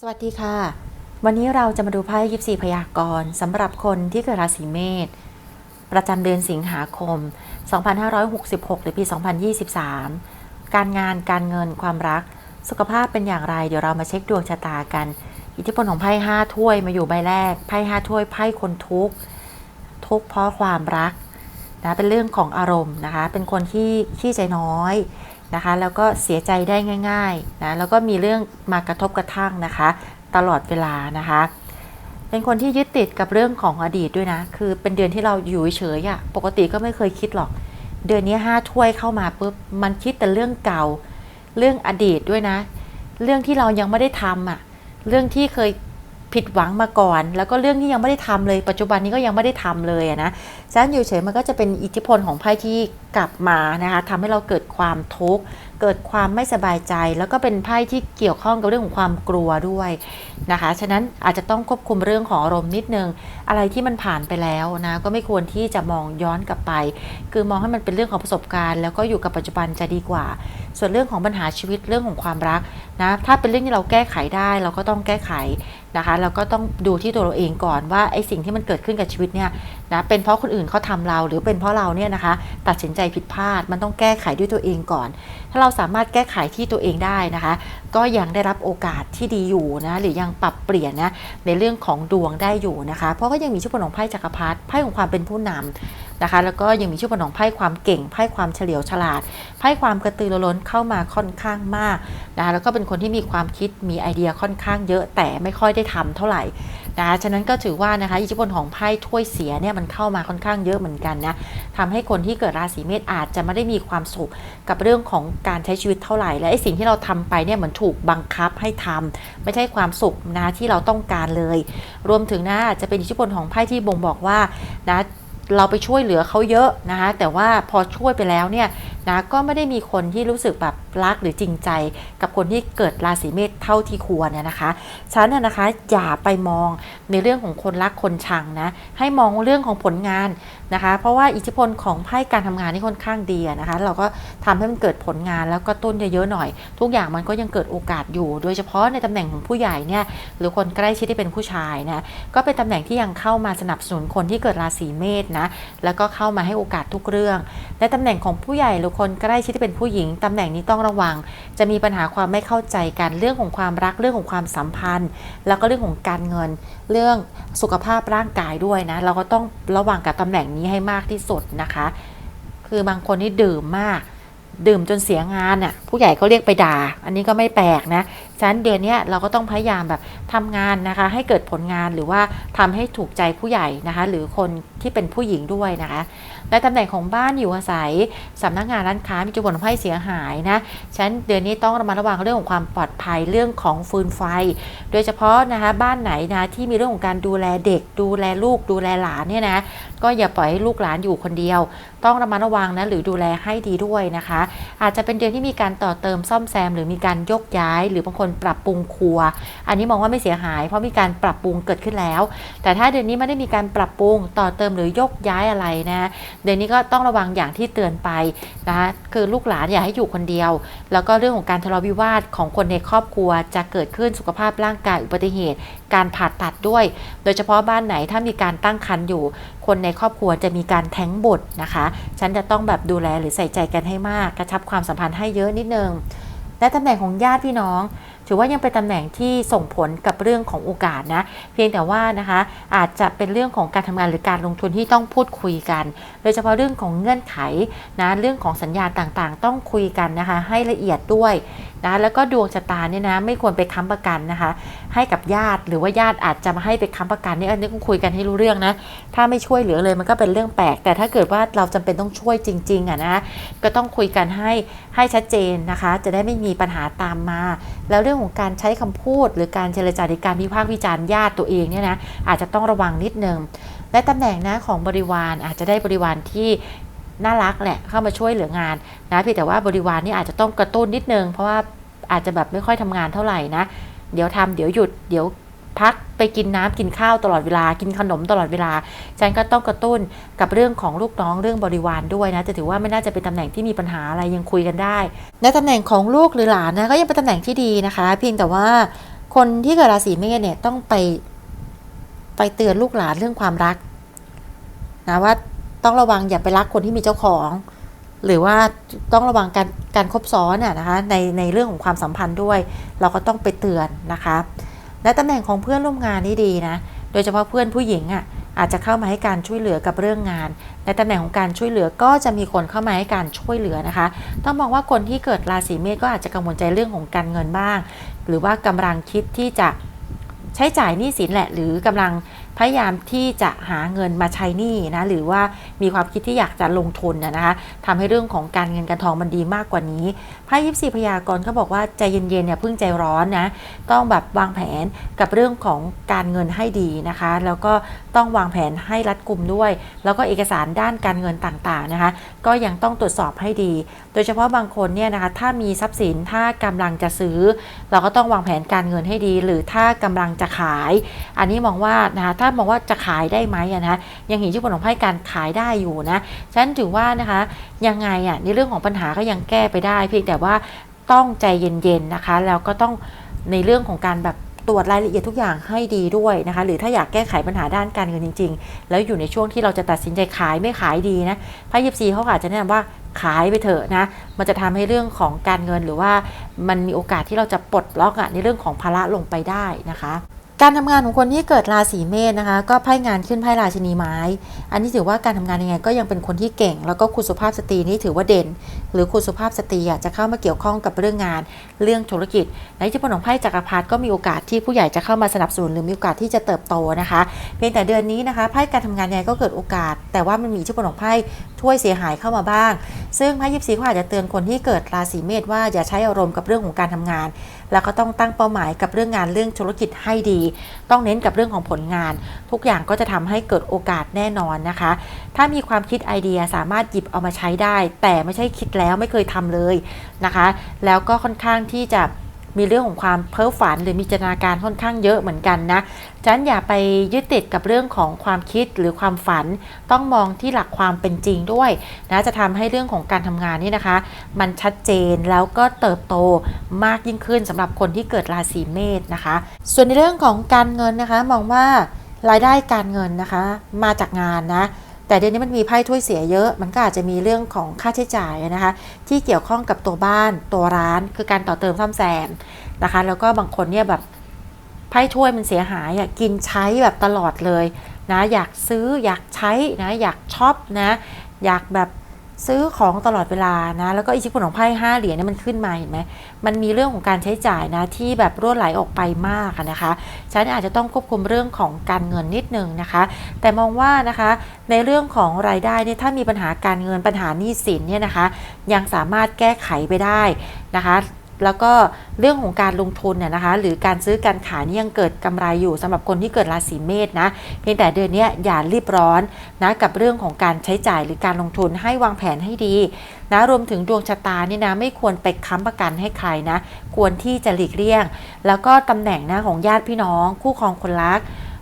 สวัสดีค่ะ วันนี้เราจะมาดูไพ่ยิปซีพยากรณ์สำหรับคนที่เกิดราศีเมษประจำเดือนสิงหาคม 2566 หรือปี 2023 การงานการเงินความรัก สุขภาพเป็นอย่างไร เดี๋ยวเรามาเช็คดวงชะตากัน อิทธิพลของไพ่ห้าถ้วยมาอยู่ใบแรกไพ่ห้าถ้วยไพ่คนทุกข์ทุกข์เพราะความรักนะเป็นเรื่องของอารมณ์นะคะ เป็นคนที่ขี้ใจน้อย นะคะ แล้วก็เสียใจได้ง่ายๆนะแล้วก็มีเรื่องมากระทบกระทั่งนะคะ ตลอดเวลานะคะ เป็นคนที่ยึดติดกับเรื่องของอดีตด้วยนะ คือเป็นเดือนที่เราอยู่เฉยๆอะปกติก็ไม่เคยคิดหรอก เดือนนี้ห้าถ้วยเข้ามาปุ๊บมันคิดแต่เรื่องเก่า เรื่องอดีตด้วยนะ เรื่องที่เรายังไม่ได้ทำอะเรื่องที่เคย ผิดหวังมาก่อน แล้วก็เรื่องที่ยังไม่ได้ทำเลย ปัจจุบันนี้ก็ยังไม่ได้ทำเลยนะฉะนั้นอยู่เฉยมันก็จะเป็นอิทธิพลของไพ่ที่กลับมานะคะทำให้เราเกิดความทุกข์เกิดความไม่สบายใจ แล้วก็เป็นไพ่ที่เกี่ยวข้องกับเรื่องของความกลัวด้วยนะคะ ฉะนั้นอาจจะต้องควบคุมเรื่องของอารมณ์นิดนึง อะไรที่มันผ่านไปแล้วนะก็ไม่ควรที่จะมองย้อนกลับไป คือมองให้มันเป็นเรื่องของประสบการณ์ แล้วก็อยู่กับปัจจุบันจะดีกว่า ส่วนเรื่องของปัญหาชีวิตเรื่องของความรักนะถ้าเป็นเรื่องที่เราแก้ไขได้ เราก็ต้องแก้ไข นะคะเราก็ต้องดูที่ตัวเราเองก่อนว่าไอ้สิ่งที่มันเกิดขึ้นกับชีวิตเนี่ยนะเป็นเพราะคนอื่นเขาทำเราหรือเป็นเพราะเราเนี่ยนะคะ ตัดสินใจผิดพลาดมันต้องแก้ไขด้วยตัวเองก่อน ถ้าเราสามารถแก้ไขที่ตัวเองได้นะคะ ก็ยังได้รับโอกาสที่ดีอยู่นะหรือยังปรับเปลี่ยนนะในเรื่องของดวงได้อยู่นะคะ เพราะก็ยังมีชื่อพลของไพ่จักรพรรดิไพ่ของความเป็นผู้นำ นะคะ แล้วก็ยังมีชื่อพลของไพ่ความเก่งไพ่ความเฉลียวฉลาดไพ่ความกระตือรือร้นเข้ามาค่อนข้างมากนะคะแล้วก็เป็นคนที่มีความคิดมีไอเดียค่อนข้างเยอะแต่ไม่ค่อยได้ทำเท่าไหร่นะคะฉะนั้นก็ถือว่านะคะอิทธิพลของไพ่ถ้วยเสียเนี่ยมันเข้ามาค่อนข้างเยอะเหมือนกันนะทำให้คนที่เกิดราศีเมษอาจจะไม่ได้มีความสุขกับเรื่องของการใช้ชีวิตเท่าไหร่ และไอ้สิ่งที่เราทำไปเนี่ยเหมือนถูกบังคับให้ทำไม่ใช่ความสุขนะที่เราต้องการเลย รวมถึงนะอาจจะเป็นอิทธิพลของไพ่ที่บ่งบอกว่านะ เราไปช่วยเหลือเขาเยอะนะคะแต่ว่าพอช่วยไปแล้วเนี่ย นะก็ไม่ได้มีคนที่รู้สึกแบบรักหรือจริงใจ กับคนที่เกิดราศีเมษเท่าที่ควรเนี่ยนะคะฉันน่ะนะคะอย่าไปมองในเรื่องของคนรักคนชังนะให้มองเรื่องของผลงานนะคะ เพราะว่าอิทธิพลของไพ่การทำงานนี่ค่อนข้างดีนะคะ เราก็ทำให้มันเกิดผลงานแล้วก็ต้นเยอะๆหน่อย ทุกอย่างมันก็ยังเกิดโอกาสอยู่ โดยเฉพาะในตำแหน่งของผู้ใหญ่เนี่ยหรือคนใกล้ชิดที่เป็นผู้ชายนะก็เป็นตำแหน่งที่ยังเข้ามาสนับสนุนคนที่เกิดราศีเมษนะแล้วก็เข้ามาให้โอกาสทุกเรื่องในตำแหน่งของผู้ใหญ่หรือคนใกล้ชิดที่เป็นผู้หญิงตำแหน่งนี้ต้องระวัง จะมีปัญหาความไม่เข้าใจกันเรื่องของความรักเรื่องของความสัมพันธ์ แล้วก็เรื่องของการเงิน เรื่องสุขภาพร่างกายด้วยนะ เราก็ต้องระวังกับตำแหน่งนี้ให้มากที่สุดนะคะ คือบางคนนี่ดื่มมาก ดื่มจนเสียงานอะผู้ใหญ่เขาเรียกไปด่า อันนี้ก็ไม่แปลกนะฉะนั้นเดือนนี้เราก็ต้องพยายามแบบทำงานนะคะ ให้เกิดผลงานหรือว่าทำให้ถูกใจผู้ใหญ่นะคะ หรือคนที่เป็นผู้หญิงด้วยนะคะในตำแหน่งของบ้านอยู่อาศัยสำนักงานร้านค้ามีจุดผลไพ่เสียหายนะฉะนั้นเดือนนี้ต้องระมัดระวังเรื่องของความปลอดภัยเรื่องของฟืนไฟ โดยเฉพาะนะคะบ้านไหนนะที่มีเรื่องของการดูแลเด็ก ดูแลลูก ดูแลหลานเนี่ยนะก็อย่าปล่อยให้ลูกหลานอยู่คนเดียว ต้องระมัดระวังนะหรือดูแลให้ดีด้วยนะคะ อาจจะเป็นเดือนที่มีการต่อเติมซ่อมแซม หรือมีการยกย้าย หรือบางคนปรับปรุงครัว อันนี้มองว่าไม่เสียหาย เพราะมีการปรับปรุงเกิดขึ้นแล้ว แต่ถ้าเดือนนี้ไม่ได้มีการปรับปรุงต่อเติมหรือยกย้ายอะไรนะเดือนนี้ก็ต้องระวังอย่างที่เตือนไปนะคะคือลูกหลานอย่าให้อยู่คนเดียว แล้วก็เรื่องของการทะเลาะวิวาทของคนในครอบครัวจะเกิดขึ้นสุขภาพร่างกายอุบัติเหตุ การผ่าตัดด้วย โดยเฉพาะบ้านไหนถ้ามีการตั้งครรภ์อยู่ คนในครอบครัวจะมีการแท้งบทนะคะ ฉันจะต้องแบบดูแลหรือใส่ใจกันให้มาก กระชับความสัมพันธ์ให้เยอะนิดนึงและตำแหน่งของญาติพี่น้อง ถือว่ายังเป็นตำแหน่งที่ส่งผลกับเรื่องของโอกาสนะ เพียงแต่ว่านะคะ อาจจะเป็นเรื่องของการทำงานหรือการลงทุนที่ต้องพูดคุยกัน โดยเฉพาะเรื่องของเงื่อนไขนะเรื่องของสัญญาต่างๆ ต้องคุยกันนะคะ ให้ละเอียดด้วยนะแล้วก็ดวงชะตาเนี่ยนะไม่ควรไปค้ำประกันนะคะ ให้กับญาติหรือว่าญาติอาจจะมาให้ไปค้ำประกันเนี่ยอันนี้ต้องคุยกันให้รู้เรื่องนะ ถ้าไม่ช่วยเหลือเลยมันก็เป็นเรื่องแปลก แต่ถ้าเกิดว่าเราจำเป็นต้องช่วยจริงๆอะนะก็ต้องคุยกันให้ให้ชัดเจนนะคะ จะได้ไม่มีปัญหาตามมา แล้วเรื่องของการใช้คำพูด หรือการเจรจาในการวิพากษ์วิจารณ์ญาติตัวเองเนี่ยนะอาจจะต้องระวังนิดนึงและตำแหน่งนะของบริวารอาจจะได้บริวารที่ น่ารักแหละเข้ามาช่วยเหลืองานนะเพียงแต่ว่าบริวารนี่อาจจะต้องกระตุ้นนิดนึง เพราะว่าอาจจะแบบไม่ค่อยทำงานเท่าไหร่นะ เดี๋ยวทำเดี๋ยวหยุดเดี๋ยวพักไปกินน้ำกินข้าวตลอดเวลากินขนมตลอดเวลาฉันก็ต้องกระตุ้นกับเรื่องของลูกน้องเรื่องบริวารด้วยนะจะถือว่าไม่น่าจะเป็นตำแหน่งที่มีปัญหาอะไรยังคุยกันได้ในตำแหน่งของลูกหรือหลานนะก็ยังเป็นตำแหน่งที่ดีนะคะ เพียงแต่ว่าคนที่เกิดราศีเมษเนี่ยต้องไปไปเตือนลูกหลานเรื่องความรักนะว่า ต้องระวังอย่าไปรักคนที่มีเจ้าของ หรือว่าต้องระวังการการคบซ้อนน่ะนะคะในในเรื่องของความสัมพันธ์ด้วย เราก็ต้องไปเตือนนะคะและตำแหน่งของเพื่อนร่วมงานนี่ดีนะโดยเฉพาะเพื่อนผู้หญิงอะอาจจะเข้ามาให้การช่วยเหลือกับเรื่องงาน ในตำแหน่งของการช่วยเหลือก็จะมีคนเข้ามาให้การช่วยเหลือนะคะ ต้องมองว่าคนที่เกิดราศีเมษก็อาจจะกังวลใจเรื่องของการเงินบ้าง หรือว่ากำลังคิดที่จะใช้จ่ายหนี้สินแหละ หรือกำลัง พยายามที่จะหาเงินมาใช้หนี้นะหรือว่ามีความคิดที่อยากจะลงทุนนะนะคะทำให้เรื่องของการเงินการทองมันดีมากกว่านี้ไพ่ยิปซีพยากรณ์ก็บอกว่าใจเย็นๆเนี่ยเพิ่งใจร้อนนะต้องแบบวางแผนกับเรื่องของการเงินให้ดีนะคะ แล้วก็ต้องวางแผนให้รัดกุมด้วย แล้วก็เอกสารด้านการเงินต่างๆนะคะ ก็ยังต้องตรวจสอบให้ดี โดยเฉพาะบางคนเนี่ยนะคะถ้ามีทรัพย์สินถ้ากำลังจะซื้อ เราก็ต้องวางแผนการเงินให้ดี หรือถ้ากำลังจะขาย อันนี้มองว่านะคะถ้ามองว่าจะขายได้ไหมอะนะยังเห็นที่อผลของไพ่การขายได้อยู่นะฉันถือว่านะคะยังไงอะในเรื่องของปัญหาก็ยังแก้ไปได้ เพียงแต่ว่าต้องใจเย็นๆนะคะ แล้วก็ต้องในเรื่องของการแบบตรวจรายละเอียดทุกอย่างให้ดีด้วยนะคะ หรือถ้าอยากแก้ไขปัญหาด้านการเงินจริง ๆ แล้วอยู่ในช่วงที่เราจะตัดสินใจขายไม่ขายดีนะไพ่ยิปซีเขาอาจจะแนะนำว่าขายไปเถอะนะ มันจะทำให้เรื่องของการเงินหรือว่ามันมีโอกาสที่เราจะปลดล็อกอะในเรื่องของภาระลงไปได้นะคะ การทำงานของคนที่เกิดราศีเมษนะคะ ก็ไพ่งานขึ้นไพ่ราชินีไม้ อันนี้ถือว่าการทำงานยังไงก็ยังเป็นคนที่เก่ง แล้วก็คุณสุภาพสตรีนี่ถือว่าเด่น หรือคุณสุภาพสตรีจะเข้ามาเกี่ยวข้องกับเรื่องงานเรื่องธุรกิจ ในที่พลของไพ่จักรพรรดิก็มีโอกาสที่ผู้ใหญ่จะเข้ามาสนับสนุนหรือมีโอกาสที่จะเติบโตนะคะ เพียงแต่เดือนนี้นะคะไพ่การทำงานยังไงก็เกิดโอกาส แต่ว่ามันมีที่พลของไพ่ถ้วยเสียหายเข้ามาบ้าง ซึ่งไพ่ยิปซีเขาอาจจะเตือนคนที่เกิดราศีเมษว่าอย่าใช้อารมณ์กับเรื่องของการทำงาน แล้วก็ต้องตั้งเป้าหมายกับเรื่องงานเรื่องธุรกิจให้ดี ต้องเน้นกับเรื่องของผลงาน ทุกอย่างก็จะทำให้เกิดโอกาสแน่นอนนะคะ ถ้ามีความคิดไอเดียสามารถหยิบเอามาใช้ได้ แต่ไม่ใช่คิดแล้วไม่เคยทำเลยนะคะ แล้วก็ค่อนข้างที่จะ มีเรื่องของความเพ้อฝันหรือมีจินตนาการค่อนข้างเยอะเหมือนกันนะฉะนั้นอย่าไปยึดติดกับเรื่องของความคิดหรือความฝัน ต้องมองที่หลักความเป็นจริงด้วยนะจะทำให้เรื่องของการทำงานนี่นะคะ มันชัดเจนแล้วก็เติบโตมากยิ่งขึ้นสำหรับคนที่เกิดราศีเมษนะคะ ส่วนในเรื่องของการเงินนะคะมองว่ารายได้การเงินนะคะ มาจากงานนะ แต่เดี๋ยวนี้มันมีไพ่ถ้วยเสียเยอะ มันก็อาจจะมีเรื่องของค่าใช้จ่ายนะคะ ที่เกี่ยวข้องกับตัวบ้านตัวร้านคือการต่อเติมซ่อมแซมนะคะ แล้วก็บางคนเนี่ยแบบไพ่ถ้วยมันเสียหายอะกินใช้แบบตลอดเลยนะ อยากซื้ออยากใช้นะ อยากช็อปนะ อยากแบบ ซื้อของตลอดเวลานะแล้วก็อิทธิพลของไพ่ห้าเหรียญเนี่ยมันขึ้นมาเห็นไหมมันมีเรื่องของการใช้จ่ายนะที่แบบรั่วไหลออกไปมากนะคะฉันอาจจะต้องควบคุมเรื่องของการเงินนิดนึงนะคะ แต่มองว่านะคะในเรื่องของรายได้เนี่ยถ้ามีปัญหาการเงินปัญหาหนี้สินเนี่ยนะคะ ยังสามารถแก้ไขไปได้นะคะ แล้วก็เรื่องของการลงทุนเนี่ยนะคะ หรือการซื้อการขายนี่ยังเกิดกำไรอยู่สำหรับคนที่เกิดราศีเมษนะเพียงแต่เดือนนี้อย่ารีบร้อนนะกับเรื่องของการใช้จ่ายหรือการลงทุนให้วางแผนให้ดีนะรวมถึงดวงชะตานี่นะไม่ควรไปค้ำประกันให้ใครนะ ควรที่จะหลีกเลี่ยง แล้วก็ตำแหน่งนะของญาติพี่น้อง คู่ครองคนรัก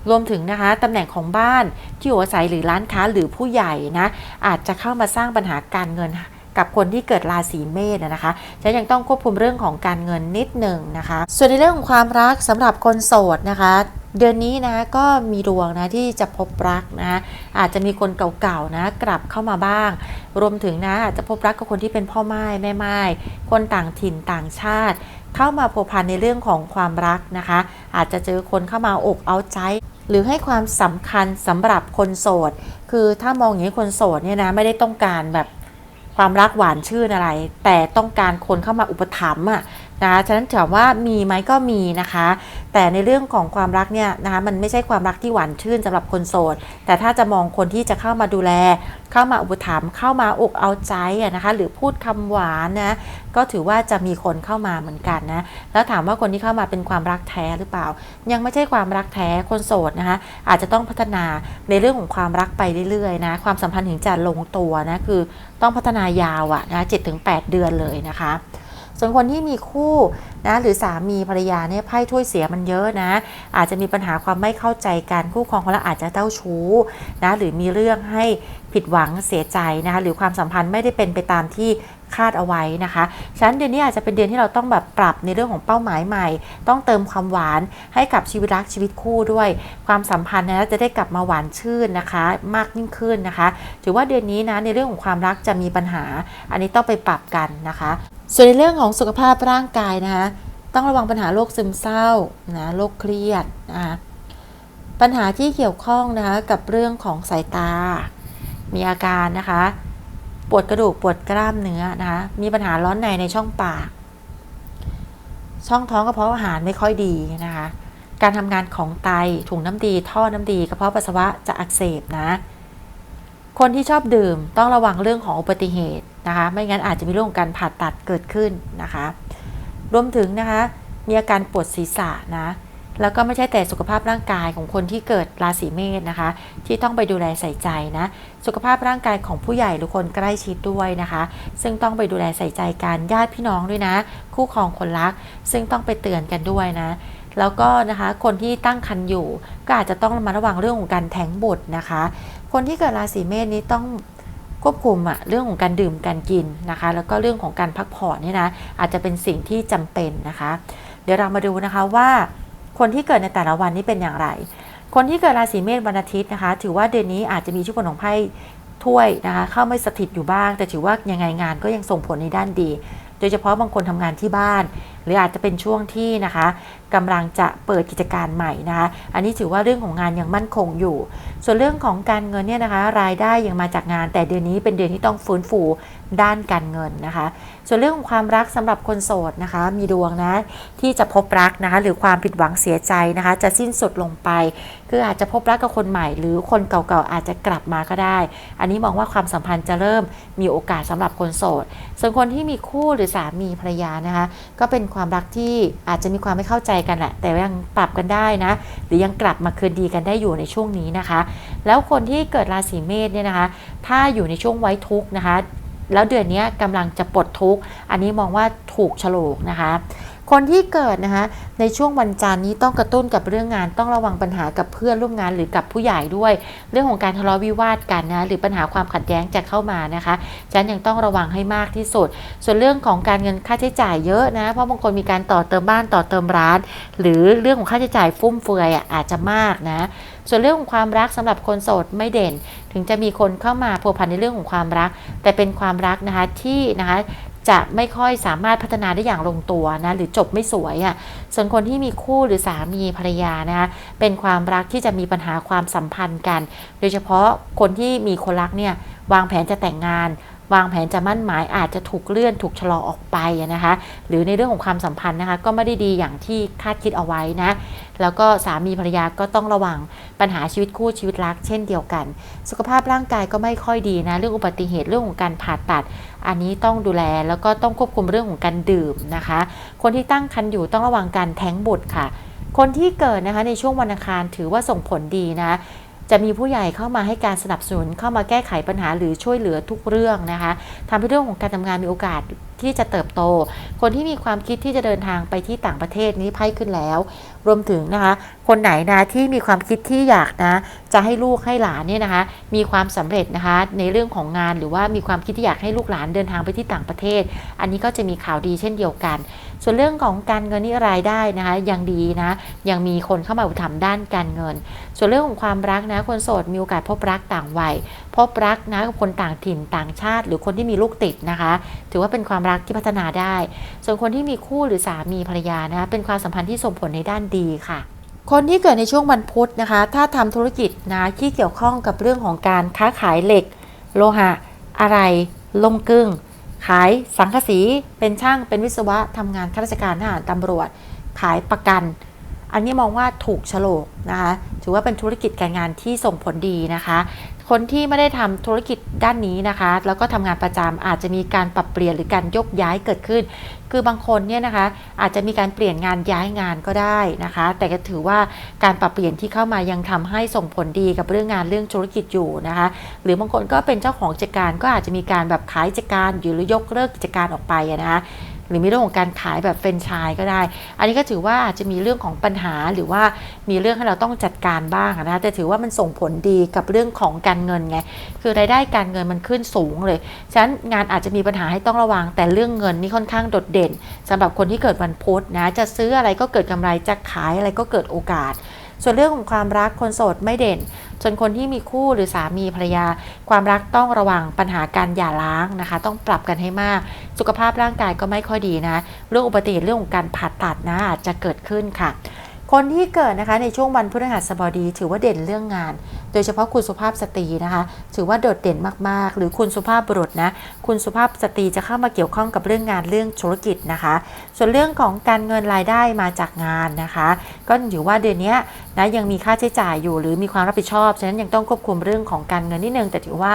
รวมถึงนะคะตำแหน่งของบ้านที่อยู่อาศัยหรือร้านค้าหรือผู้ใหญ่นะอาจจะเข้ามาสร้างปัญหาการเงิน กับคนที่เกิดราศีเมษนะคะ จะยังต้องควบคุมเรื่องของการเงินนิดหนึ่งนะคะ ส่วนในเรื่องของความรักสำหรับคนโสดนะคะเดือนนี้นะก็มีดวงนะที่จะพบรักนะอาจจะมีคนเก่าๆนะกลับเข้ามาบ้าง รวมถึงนะอาจจะพบรักกับคนที่เป็นพ่อไม้แม่ไม้คนต่างถิ่นต่างชาติ เข้ามาผัวพันในเรื่องของความรักนะคะ อาจจะเจอคนเข้ามาอกเอาใจ หรือให้ความสำคัญสำหรับคนโสด คือถ้ามองอย่างนี้คนโสดเนี่ยนะไม่ได้ต้องการแบบ ความรักหวานชื่นอะไร แต่ต้องการคนเข้ามาอุปถัมภ์อะ นะฉะนั้นถามว่ามีไหมก็มีนะคะ แต่ในเรื่องของความรักเนี่ยนะคะมันไม่ใช่ความรักที่หวานชื่นสำหรับคนโสด แต่ถ้าจะมองคนที่จะเข้ามาดูแล เข้ามาอุปถัมภ์เข้ามาอกเอาใจนะคะ หรือพูดคำหวานนะก็ถือว่าจะมีคนเข้ามาเหมือนกันนะแล้วถามว่าคนที่เข้ามาเป็นความรักแท้หรือเปล่า ยังไม่ใช่ความรักแท้คนโสดนะคะอาจจะต้องพัฒนาในเรื่องของความรักไปเรื่อยๆนะความสัมพันธ์ถึงจะลงตัวนะคือต้องพัฒนายาวอะนะเจ็ดถึงแปดเดือนเลยนะคะ ส่วนคนที่มีคู่นะหรือสามีภรรยาเนี่ยไพ่ถ้วยเสียมันเยอะนะ อาจจะมีปัญหาความไม่เข้าใจกันคู่ครองของเราอาจจะเจ้าชู้นะหรือมีเรื่องให้ผิดหวังเสียใจนะคะหรือความสัมพันธ์ไม่ได้เป็นไปตามที่คาดเอาไว้นะคะฉะนั้นเดือนนี้อาจจะเป็นเดือนที่เราต้องแบบปรับในเรื่องของเป้าหมายใหม่ ต้องเติมความหวานให้กับชีวิตรักชีวิตคู่ด้วย ความสัมพันธ์นะจะได้กลับมาหวานชื่นนะคะ มากยิ่งขึ้นนะคะ ถือว่าเดือนนี้นะในเรื่องของความรักจะมีปัญหา อันนี้ต้องไปปรับกันนะคะ ส่วนในเรื่องของสุขภาพร่างกายนะคะต้องระวังปัญหาโรคซึมเศร้านะโรคเครียดนะคะปัญหาที่เกี่ยวข้องนะคะกับเรื่องของสายตา มีอาการนะคะ ปวดกระดูกปวดกล้ามเนื้อนะคะมีปัญหาร้อนในในช่องปาก ช่องท้องกระเพาะอาหารไม่ค่อยดีนะคะการทำงานของไตถุงน้ำดี ท่อน้ำดีกระเพาะปัสสาวะจะอักเสบนะ คนที่ชอบดื่มต้องระวังเรื่องของอุบัติเหตุ นะคะ ไม่งั้นอาจจะมีเรื่องของการผ่าตัดเกิดขึ้นนะคะ รวมถึงนะคะ มีอาการปวดศีรษะนะ แล้วก็ไม่ใช่แต่สุขภาพร่างกายของคนที่เกิดราศีเมษนะคะ ที่ต้องไปดูแลใส่ใจนะ สุขภาพร่างกายของผู้ใหญ่หรือคนใกล้ชิดด้วยนะคะ ซึ่งต้องไปดูแลใส่ใจกันญาติพี่น้องด้วยนะ คู่ครองคนรัก ซึ่งต้องไปเตือนกันด้วยนะแล้วก็นะคะคนที่ตั้งครรภ์อยู่ก็อาจจะต้องระมัดระวังเรื่องของการแท้งบุตรนะคะ คนที่เกิดราศีเมษนี้ต้อง ควบคุมอะเรื่องของการดื่มการกินนะคะ แล้วก็เรื่องของการพักผ่อนเนี่ยนะอาจจะเป็นสิ่งที่จำเป็นนะคะ เดี๋ยวเรามาดูนะคะว่า คนที่เกิดในแต่ละวันนี้เป็นอย่างไร คนที่เกิดราศีเมษวันอาทิตย์นะคะ ถือว่าเดือนนี้อาจจะมีชุดผลของไพ่ถ้วยนะคะเข้าไม่สถิตอยู่บ้าง แต่ถือว่ายังไงงานก็ยังส่งผลในด้านดี ดยเฉพาะบางคนทำงานที่บ้าน หรืออาจจะเป็นช่วงที่นะคะกำลังจะเปิดกิจการใหม่นะคะอันนี้ถือว่าเรื่องของงานยังมั่นคงอยู่ ส่วนเรื่องของการเงินเนี่ยนะคะรายได้ยังมาจากงาน แต่เดือนนี้เป็นเดือนที่ต้องฟื้นฟูด้านการเงินนะคะ ส่วนเรื่องของความรักสำหรับคนโสดนะคะ มีดวงนะ ที่จะพบรักนะคะ หรือความผิดหวังเสียใจนะคะ จะสิ้นสุดลงไป คืออาจจะพบรักกับคนใหม่ หรือคนเก่าๆอาจจะกลับมาก็ได้ อันนี้มองว่าความสัมพันธ์จะเริ่มมีโอกาสสำหรับคนโสด ส่วนคนที่มีคู่หรือสามีภรรยานะคะ ก็เป็นความรักที่อาจจะมีความไม่เข้าใจกันแหละแต่ยังปรับกันได้นะ หรือยังกลับมาคืนดีกันได้อยู่ในช่วงนี้นะคะ แล้วคนที่เกิดราศีเมษเนี่ยนะคะ ถ้าอยู่ในช่วงไว้ทุกข์นะคะ แล้วเดือนนี้กำลังจะปลดทุกข์ อันนี้มองว่าถูกฉลกนะคะ คนที่เกิดนะคะในช่วงวันจันทร์นี้ต้องกระตุ้นกับเรื่องงาน ต้องระวังปัญหากับเพื่อนร่วมงานหรือกับผู้ใหญ่ด้วย เรื่องของการทะเลาะวิวาทกันนะหรือปัญหาความขัดแย้งจะเข้ามานะคะฉันยังต้องระวังให้มากที่สุด ส่วนเรื่องของการเงินค่าใช้จ่ายเยอะนะเพราะบางคนมีการต่อเติมบ้านต่อเติมร้าน หรือเรื่องของค่าใช้จ่ายฟุ่มเฟือยอะอาจจะมากนะส่วนเรื่องของความรักสำหรับคนโสดไม่เด่น ถึงจะมีคนเข้ามาพัวพันในเรื่องของความรัก แต่เป็นความรักนะคะที่นะคะ จะไม่ค่อยสามารถพัฒนาได้อย่างลงตัวนะหรือจบไม่สวยอะ่ะส่วนคนที่มีคู่หรือสามีภรรยานะคะเป็นความรักที่จะมีปัญหาความสัมพันธ์กัน โดยเฉพาะคนที่มีคนรักเนี่ยวางแผนจะแต่งงาน วางแผนจะมั่นหมายอาจจะถูกเลื่อนถูกชะลอออกไปนะคะ หรือในเรื่องของความสัมพันธ์นะคะ ก็ไม่ได้ดีอย่างที่คาดคิดเอาไว้นะ แล้วก็สามีภรรยาก็ต้องระวังปัญหาชีวิตคู่ชีวิตรัก เช่นเดียวกัน สุขภาพร่างกายก็ไม่ค่อยดีนะ เรื่องอุบัติเหตุเรื่องของการผ่าตัด อันนี้ต้องดูแลแล้วก็ต้องควบคุมเรื่องของการดื่มนะคะ คนที่ตั้งครรภ์อยู่ต้องระวังการแท้งบุตรค่ะคนที่เกิดนะคะในช่วงวันอังคารถือว่าส่งผลดีนะ จะมีผู้ใหญ่เข้ามาให้การสนับสนุนเข้ามาแก้ไขปัญหาหรือช่วยเหลือทุกเรื่องนะคะทำให้เรื่องของการทำงานมีโอกาสที่จะเติบโต คนที่มีความคิดที่จะเดินทางไปที่ต่างประเทศนี้ไพ่ขึ้นแล้ว รวมถึงนะคะ คนไหนนะที่มีความคิดที่อยากนะ จะให้ลูกให้หลานเนี่ยนะคะ มีความสำเร็จนะคะ ในเรื่องของงานหรือว่ามีความคิดที่อยากให้ลูกหลานเดินทางไปที่ต่างประเทศ อันนี้ก็จะมีข่าวดีเช่นเดียวกัน ส่วนเรื่องของการเงินนี่รายได้นะคะยังดีนะยังมีคนเข้ามาอุปถัมภ์ด้านการเงิน ส่วนเรื่องของความรักนะคนโสดมีโอกาสพบรักต่างวัยพบรักนะกับคนต่างถิ่นต่างชาติ หรือคนที่มีลูกติดนะคะ ถือว่าเป็นความรักที่พัฒนาได้ ส่วนคนที่มีคู่หรือสามีภรรยานะคะเป็นความสัมพันธ์ที่ส่งผลในด้านดีค่ะคนที่เกิดในช่วงวันพุธนะคะ ถ้าทำธุรกิจนะที่เกี่ยวข้องกับเรื่องของการค้าขายเหล็ก โลหะ อะไรลงกึ่ง ขายสังกสีเป็นช่างเป็นวิศวะทำงานข้าราชการทหารตำรวจ ขายประกัน อันนี้มองว่าถูกโฉลกนะคะถือว่าเป็นธุรกิจการงานที่ส่งผลดีนะคะ คนที่ไม่ได้ทำธุรกิจด้านนี้นะคะ แล้วก็ทำงานประจำอาจจะมีการปรับเปลี่ยนหรือการยกย้ายเกิดขึ้น คือบางคนเนี่ยนะคะอาจจะมีการเปลี่ยนงานย้ายงานก็ได้นะคะ แต่ก็ถือว่าการปรับเปลี่ยนที่เข้ามายังทำให้ส่งผลดีกับเรื่องงานเรื่องธุรกิจอยู่นะคะ หรือบางคนก็เป็นเจ้าของกิจการก็อาจจะมีการแบบขายกิจการหรือยกเลิกกิจการออกไปนะคะ หรือมีเรื่องของการขายแบบเฟรนชส์ก็ได้ อันนี้ก็ถือว่าอาจจะมีเรื่องของปัญหาหรือว่ามีเรื่องให้เราต้องจัดการบ้างนะคะแต่ถือว่ามันส่งผลดีกับเรื่องของการเงินไงคือรายได้การเงินมันขึ้นสูงเลยฉะนั้นงานอาจจะมีปัญหาให้ต้องระวัง แต่เรื่องเงินนี่ค่อนข้างโดดเด่นสำหรับคนที่เกิดวันพุธนะจะซื้ออะไรก็เกิดกำไรจะขายอะไรก็เกิดโอกาส ส่วนเรื่องของความรักคนโสดไม่เด่น ส่วนคนที่มีคู่หรือสามีภรรยา ความรักต้องระวังปัญหาการหย่าร้างนะคะ ต้องปรับกันให้มาก สุขภาพร่างกายก็ไม่ค่อยดีนะ เรื่องอุบัติเหตุเรื่องของการผ่าตัดนะอาจจะเกิดขึ้นค่ะคนที่เกิดนะคะในช่วงวันพฤหัสบดีถือว่าเด่นเรื่องงาน โดยเฉพาะคุณสุภาพสตรีนะคะ ถือว่าโดดเด่นมากๆ หรือคุณสุภาพบุรุษนะ คุณสุภาพสตรีจะเข้ามาเกี่ยวข้องกับเรื่องงานเรื่องธุรกิจนะคะ ส่วนเรื่องของการเงินรายได้มาจากงานนะคะ ก็ถือว่าเดือนนี้นะยังมีค่าใช้จ่ายอยู่ หรือมีความรับผิดชอบ ฉะนั้นยังต้องควบคุมเรื่องของการเงินนิดนึง แต่ถือว่า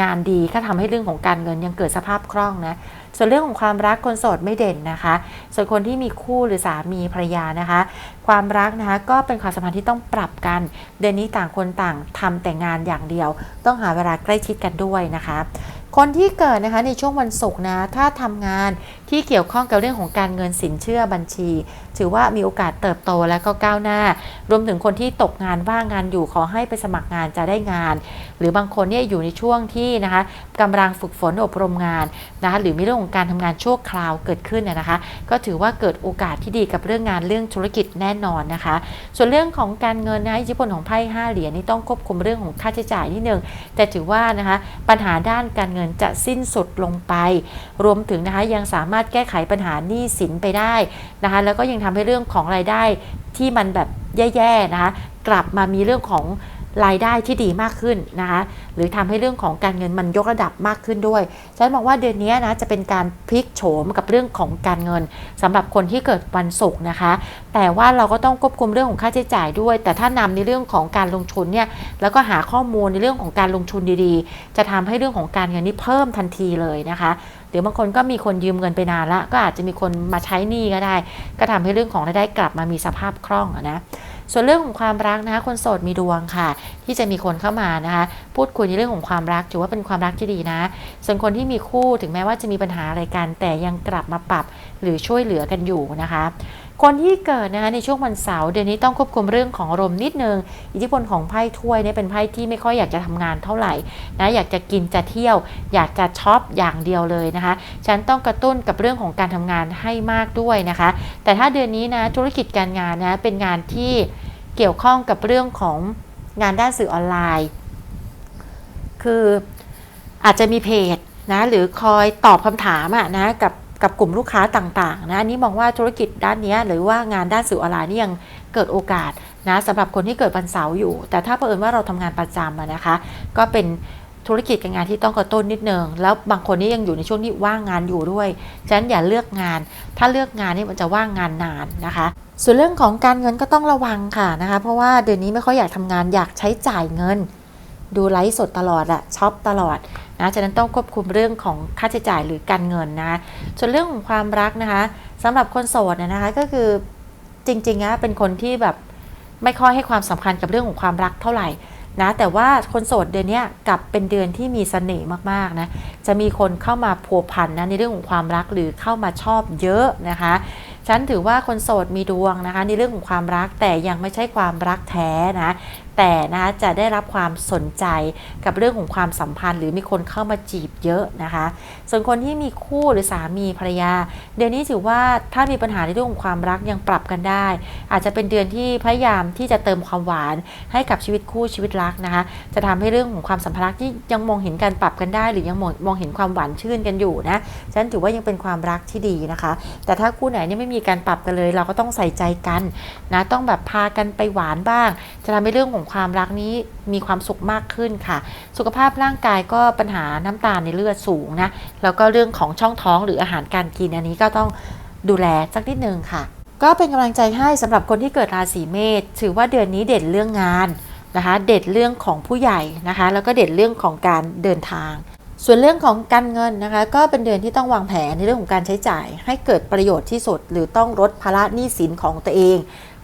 งานดีก็ทำให้เรื่องของการเงินยังเกิดสภาพคล่องนะส่วนเรื่องของความรักคนโสดไม่เด่นนะคะ ส่วนคนที่มีคู่หรือสามีภรรยานะคะ ความรักนะคะก็เป็นความสัมพันธ์ที่ต้องปรับกัน เดือนนี้ต่างคนต่างทำแต่งานอย่างเดียว ต้องหาเวลาใกล้ชิดกันด้วยนะคะ คนที่เกิดนะคะในช่วงวันศุกร์นะถ้าทำงานที่เกี่ยวข้องกับเรื่องของการเงินสินเชื่อบัญชี ถือว่ามีโอกาสเติบโตและก็ก้าวหน้า รวมถึงคนที่ตกงานว่างงานอยู่ขอให้ไปสมัครงานจะได้งาน หรือบางคนเนี่ยอยู่ในช่วงที่นะคะกำลังฝึกฝนอบรมงานนะคะหรือมีเรื่องของการทำงานชั่วคราวเกิดขึ้นนะนะคะ ก็ถือว่าเกิดโอกาสที่ดีกับเรื่องงานเรื่องธุรกิจแน่นอนนะคะ ส่วนเรื่องของการเงินนะอิทธิพลของไพ่ห้าเหรียญนี่ต้องควบคุมเรื่องของค่าใช้จ่ายนิดนึงแต่ถือว่านะคะปัญหาด้านการเงินจะสิ้นสุดลงไป รวมถึงนะคะยังสามารถแก้ไขปัญหาหนี้สินไปได้นะคะแล้วก็ยังทำให้เรื่องของรายได้ที่มันแบบแย่ๆนะคะกลับมามีเรื่องของ รายได้ที่ดีมากขึ้นนะคะหรือทำให้เรื่องของการเงินมันยกระดับมากขึ้นด้วยฉันมองว่าเดือนนี้นะจะเป็นการพลิกโฉมกับเรื่องของการเงินสำหรับคนที่เกิดวันศุกร์นะคะ แต่ว่าเราก็ต้องควบคุมเรื่องของค่าใช้จ่ายด้วย แต่ถ้านำในเรื่องของการลงทุนเนี่ยแล้วก็หาข้อมูลในเรื่องของการลงทุนดีๆ จะทำให้เรื่องของการเงินนี่เพิ่มทันทีเลยนะคะหรือบางคนก็มีคนยืมเงินไปนานละก็อาจจะมีคนมาใช้หนี้ก็ได้ ก็ทำให้เรื่องของรายได้กลับมามีสภาพคล่องนะ ส่วนเรื่องของความรักนะคะ คนโสดมีดวงค่ะ ที่จะมีคนเข้ามานะคะ พูดคุยในเรื่องของความรักถือว่าเป็นความรักที่ดีนะ ส่วนคนที่มีคู่ถึงแม้ว่าจะมีปัญหาอะไรกันแต่ยังกลับมาปรับหรือช่วยเหลือกันอยู่นะคะ คนที่เกิดนะคะในช่วงวันเสาร์เดือนนี้ต้องควบคุมเรื่องของอารมณ์นิดนึง อิทธิพลของไพ่ถ้วยเนี่ยเป็นไพ่ที่ไม่ค่อยอยากจะทำงานเท่าไหร่นะอยากจะกินจะเที่ยว อยากจะช็อปอย่างเดียวเลยนะคะ ฉันต้องกระตุ้นกับเรื่องของการทำงานให้มากด้วยนะคะ แต่ถ้าเดือนนี้นะธุรกิจการงานนะเป็นงานที่เกี่ยวข้องกับเรื่องของงานด้านสื่อออนไลน์ คืออาจจะมีเพจนะหรือคอยตอบคำถามอะนะกับ กับกลุ่มลูกค้าต่างๆนะอันนี้มองว่าธุรกิจด้านนี้หรือว่างานด้านสื่อออนไลน์นี่ยังเกิดโอกาสนะสำหรับคนที่เกิดวันเสาร์อยู่ แต่ถ้าเผอิญว่าเราทำงานประจำนะคะ ก็เป็นธุรกิจการงานที่ต้องกระตุ้นนิดนึงแล้วบางคนนี่ยังอยู่ในช่วงที่ว่างงานอยู่ด้วยฉะนั้นอย่าเลือกงาน ถ้าเลือกงานนี่มันจะว่างงานนานนะคะ ส่วนเรื่องของการเงินก็ต้องระวังค่ะนะคะ เพราะว่าเดือนนี้ไม่ค่อยอยากทำงานอยากใช้จ่ายเงิน ดูไลฟ์สดตลอดอะช็อปตลอด นะฉะนั้นต้องควบคุมเรื่องของค่าใช้จ่ายหรือการเงินนะส่วนเรื่องของความรักนะคะสำหรับคนโสดนะคะก็คือจริงๆนะเป็นคนที่แบบไม่ค่อยให้ความสำคัญกับเรื่องของความรักเท่าไหร่นะแต่ว่าคนโสดเดือนนี้กลับเป็นเดือนที่มีเสน่ห์มากๆนะจะมีคนเข้ามาพัวพันนะในเรื่องของความรักหรือเข้ามาชอบเยอะนะคะฉันถือว่าคนโสดมีดวงนะคะในเรื่องของความรักแต่ยังไม่ใช่ความรักแท้นะแต่นะคะจะได้รับความสนใจกับเรื่องของความสัมพันธ์ หรือมีคนเข้ามาจีบเยอะนะคะ ส่วนคนที่มีคู่หรือสามีภรรยา เดือนนี้ถือว่าถ้ามีปัญหาในเรื่องของความรักยังปรับกันได้ อาจจะเป็นเดือนที่พยายามที่จะเติมความหวานให้กับชีวิตคู่ชีวิตรักนะคะ จะทำให้เรื่องของความสัมพันธ์ที่ยังมองเห็นการปรับกันได้ หรือยังมองมองเห็นความหวานชื่นกันอยู่นะฉะนั้นถือว่ายังเป็นความรักที่ดีนะคะ แต่ถ้าคู่ไหนเนี่ยไม่มีการปรับกันเลย เราก็ต้องใส่ใจกันนะต้องแบบพากันไปหวานบ้าง จะทำให้เรื่องของความรักนี้มีความสุขมากขึ้นค่ะ สุขภาพร่างกายก็ปัญหาน้ำตาลในเลือดสูงนะ แล้วก็เรื่องของช่องท้องหรืออาหารการกินอันนี้ก็ต้องดูแลสักนิดนึงค่ะ ก็เป็นกำลังใจให้สำหรับคนที่เกิดราศีเมษถือว่าเดือนนี้เด่นเรื่องงานนะคะ เด่นเรื่องของผู้ใหญ่นะคะ แล้วก็เด่นเรื่องของการเดินทางส่วนเรื่องของการเงินนะคะ ก็เป็นเดือนที่ต้องวางแผนในเรื่องของการใช้จ่าย ให้เกิดประโยชน์ที่สุด หรือต้องลดภาระหนี้สินของตัวเอง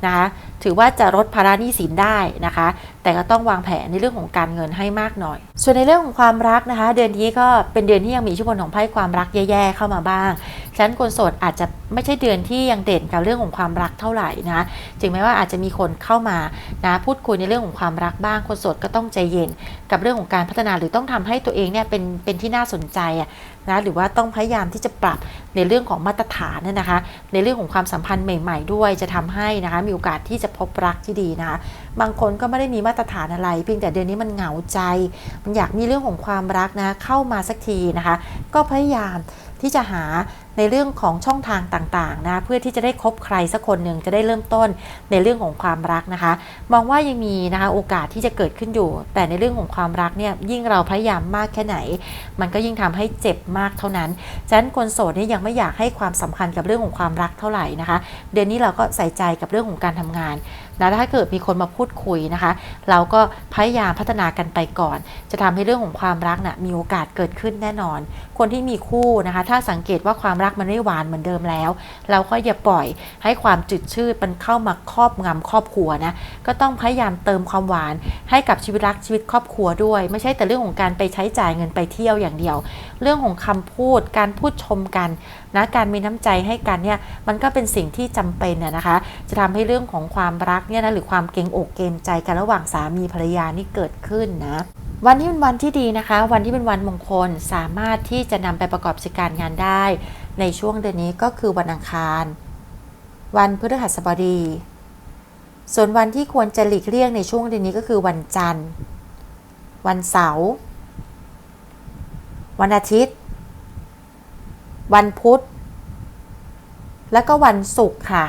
นะคะ ถือว่าจะลดภาระหนี้สินได้นะคะ แต่ก็ต้องวางแผนในเรื่องของการเงินให้มากหน่อย ส่วนในเรื่องของความรักนะคะ เดือนนี้ก็เป็นเดือนที่ยังมีอิทธิพลของไพ่ความรักแย่ๆเข้ามาบ้างฉะนั้นคนโสดอาจจะไม่ใช่เดือนที่ยังเด่นกับเรื่องของความรักเท่าไหร่นะจึงแม้ว่าอาจจะมีคนเข้ามานะพูดคุยในเรื่องของความรักบ้างคนโสดก็ต้องใจเย็น กับเรื่องของการพัฒนาหรือต้องทำให้ตัวเองเนี่ยเป็นเป็นที่น่าสนใจอะนะหรือว่าต้องพยายามที่จะปรับในเรื่องของมาตรฐานเนี่ยนะคะ ในเรื่องของความสัมพันธ์ใหม่ ๆ ด้วยจะทำให้นะคะมีโอกาสที่จะพบรักที่ดีนะคะบางคนก็ไม่ได้มีมาตรฐานอะไรเพียงแต่เดือนนี้มันเหงาใจ มันอยากมีเรื่องของความรักนะเข้ามาสักทีนะคะ ก็พยายาม ที่จะหาในเรื่องของช่องทางต่างๆนะเพื่อที่จะได้คบใครสักคนหนึ่งจะได้เริ่มต้นในเรื่องของความรักนะคะ มองว่ายังมีนะคะโอกาสที่จะเกิดขึ้นอยู่ แต่ในเรื่องของความรักเนี่ยยิ่งเราพยายามมากแค่ไหน มันก็ยิ่งทำให้เจ็บมากเท่านั้นฉะนั้นคนโสดเนี่ยยังไม่อยากให้ความสำคัญกับเรื่องของความรักเท่าไหร่นะคะ เดือนนี้เราก็ใส่ใจกับเรื่องของการทำงาน นะถ้าเกิดมีคนมาพูดคุยนะคะ เราก็พยายามพัฒนากันไปก่อน จะทำให้เรื่องของความรักนะ่ะมีโอกาสเกิดขึ้นแน่นอน คนที่มีคู่นะคะ ถ้าสังเกตว่าความรักมันไม่หวานเหมือนเดิมแล้ว เราก็อย่าปล่อยให้ความจืดชืดมันเข้ามาครอบงำครอบครัวนะก็ต้องพยายามเติมความหวานให้กับชีวิตรักชีวิตครอบครัวด้วย ไม่ใช่แต่เรื่องของการไปใช้จ่ายเงินไปเที่ยวอย่างเดียว เรื่องของคำพูดการพูดชมกัน นะการมีน้ำใจให้กันเนี่ยมันก็เป็นสิ่งที่จำเป็นนะนะคะ จะทำให้เรื่องของความรักเนี่ยนะหรือความเกรงอกเกรงใจกันระหว่างสามีภรรยานี่เกิดขึ้นนะวันที่เป็นวันที่ดีนะคะ วันที่เป็นวันมงคลสามารถที่จะนำไปประกอบกิจการงานได้ ในช่วงเดือนนี้ก็คือวันอังคาร วันพฤหัสบดี ส่วนวันที่ควรจะหลีกเลี่ยงในช่วงเดือนนี้ก็คือวันจันทร์ วันเสาร์ วันอาทิตย์ วันพุธ แล้วก็วันศุกร์ค่ะ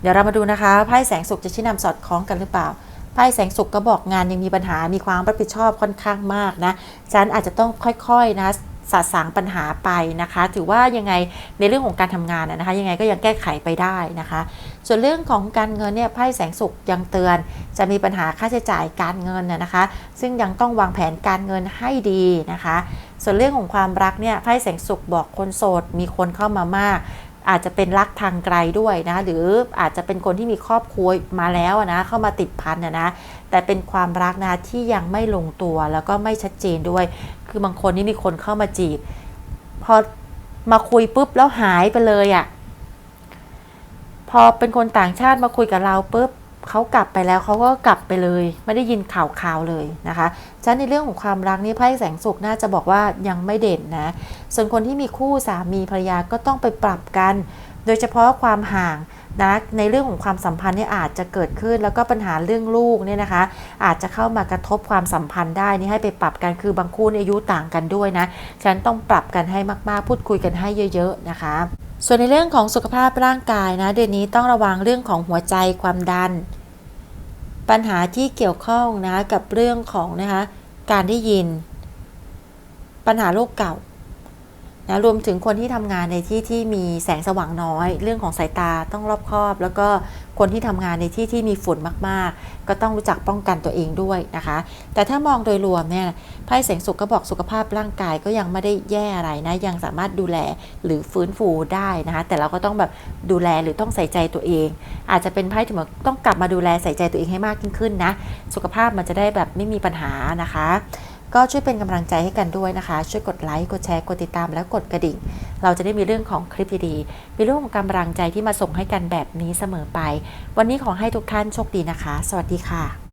เดี๋ยวเรามาดูนะคะไพ่แสงสุขจะชี้นำสอดคล้องกันหรือเปล่าไพ่แสงสุขก็บอกงานยังมีปัญหา มีความรับผิดชอบค่อนข้างมากนะฉะนันอาจจะต้องค่อยๆนะสะสางปัญหาไปนะคะ ถือว่ายังไงในเรื่องของการทำงานนะคะ ยังไงก็ยังแก้ไขไปได้นะคะ ส่วนเรื่องของการเงินเนี่ยไพ่แสงสุขยังเตือน จะมีปัญหาค่าใช้จ่ายการเงินนะคะ ซึ่งยังต้องวางแผนการเงินให้ดีนะคะ ส่วนเรื่องของความรักเนี่ยไพ่แสงสุขบอกคนโสดมีคนเข้ามามาก อาจจะเป็นรักทางไกลด้วยนะ หรืออาจจะเป็นคนที่มีครอบครัวมาแล้วนะ เข้ามาติดพันนะนะ แต่เป็นความรักนะที่ยังไม่ลงตัวแล้วก็ไม่ชัดเจนด้วย คือบางคนนี่มีคนเข้ามาจีบ พอมาคุยปุ๊บแล้วหายไปเลยอะ่ะพอเป็นคนต่างชาติมาคุยกับเราปุ๊บ เขากลับไปแล้วเขาก็กลับไปเลย ไม่ได้ยินข่าวข่าวเลยนะคะฉะนั้นในเรื่องของความรักนี่ไพ่แสงสุขน่าจะบอกว่ายังไม่เด่นนะ ส่วนคนที่มีคู่สามีภรรยาก็ต้องไปปรับกัน โดยเฉพาะความห่างนะในเรื่องของความสัมพันธ์เนี่ยอาจจะเกิดขึ้นแล้วก็ปัญหาเรื่องลูกเนี่ยนะคะ อาจจะเข้ามากระทบความสัมพันธ์ได้นี่ให้ไปปรับกันคือบางคู่อายุต่างกันด้วยนะฉะนั้นต้องปรับกันให้มากๆ พูดคุยกันให้เยอะ ๆ นะคะ ส่วนในเรื่องของสุขภาพร่างกายนะ เดือนนี้ต้องระวังเรื่องของหัวใจความดัน ปัญหาที่เกี่ยวข้องนะกับเรื่องของนะคะการได้ยิน ปัญหาโรคเก่า นะรวมถึงคนที่ทำงานในที่ที่มีแสงสว่างน้อย เรื่องของสายตาต้องรอบคอบ แล้วก็คนที่ทำงานในที่ที่มีฝุ่นมากๆ ก็ต้องรู้จักป้องกันตัวเองด้วยนะคะ แต่ถ้ามองโดยรวมเนี่ยไพ่แสงสุขก็บอกสุขภาพร่างกายก็ยังไม่ได้แย่อะไรนะยังสามารถดูแลหรือฟื้นฟูได้นะคะแต่เราก็ต้องแบบดูแลหรือต้องใส่ใจตัวเอง อาจจะเป็นไพ่ที่มันต้องกลับมาดูแลใส่ใจตัวเองให้มากยิ่งขึ้นนะสุขภาพมันจะได้แบบไม่มีปัญหานะคะ ก็ช่วยเป็นกำลังใจให้กันด้วยนะคะ ช่วยกดไลค์ กดแชร์ กดติดตาม และกดกระดิ่ง เราจะได้มีเรื่องของคลิปดีๆ มีเรื่องของกำลังใจที่มาส่งให้กันแบบนี้เสมอไป วันนี้ขอให้ทุกท่านโชคดีนะคะ สวัสดีค่ะ